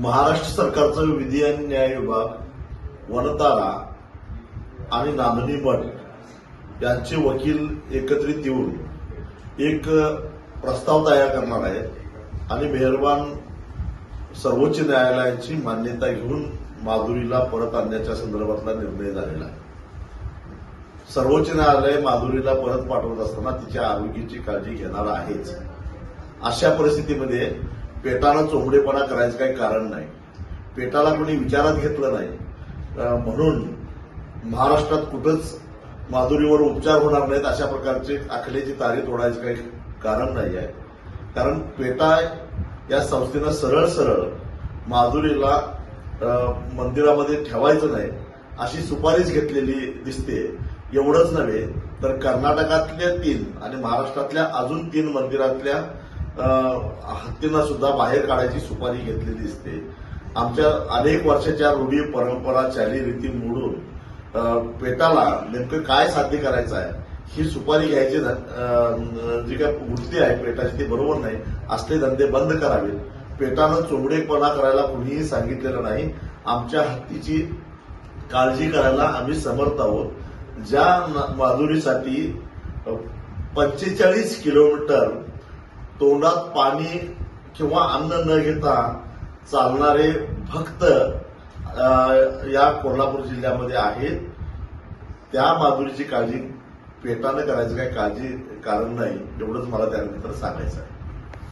महाराष्ट्र सरकारचं विधी आणि न्याय विभाग वनतारा आणि नांदणी मठ यांचे वकील एकत्रित येऊन एक प्रस्ताव तयार करणार आहेत आणि मेहरबान सर्वोच्च न्यायालयाची मान्यता घेऊन माधुरीला परत आणण्याच्या संदर्भातला निर्णय झालेला आहे. सर्वोच्च न्यायालय माधुरीला परत पाठवत असताना तिच्या आरोग्याची काळजी घेणार आहेच. अशा परिस्थितीमध्ये पेटानं चोंबडेपणा करायचं काही कारण नाही. पेटाला कोणी विचारात घेतलं नाही. म्हणून महाराष्ट्रात कुठंच माधुरीवर उपचार होणार नाहीत अशा प्रकारचे आखलेची तारी तोडायचं काही कारण नाही आहे. कारण पेटा या संस्थेनं सरळ सरळ माधुरीला मंदिरामध्ये ठेवायचं नाही अशी सुपारीच घेतलेली दिसते. एवढंच नव्हे तर कर्नाटकातल्या तीन आणि महाराष्ट्रातल्या अजून तीन मंदिरातल्या हत्तींना सुद्धा बाहेर काढायची सुपारी घेतली दिसते. आमच्या अनेक वर्षाच्या रूढी परंपरा चालीरीती मोडून पेटाला नेमकं काय साध्य करायचं आहे? ही सुपारी घ्यायची जी काय वृत्ती आहे पेटाची ती बरोबर नाही. असले धंदे बंद करावेत. पेटानं चोंबडेपणा करायला कुणीही सांगितलेलं नाही. आमच्या हत्तीची काळजी करायला आम्ही समर्थ आहोत. ज्या माधुरीसाठी पंचेचाळीस किलोमीटर तोंडात पाणी किंवा अन्न न घेता चालणारे भक्त या कोल्हापूर जिल्ह्यामध्ये आहेत. त्या माधुरीची काळजी पेटानं करायचं काही काळजी कारण नाही एवढंच मला त्यानंतर सांगायचं आहे.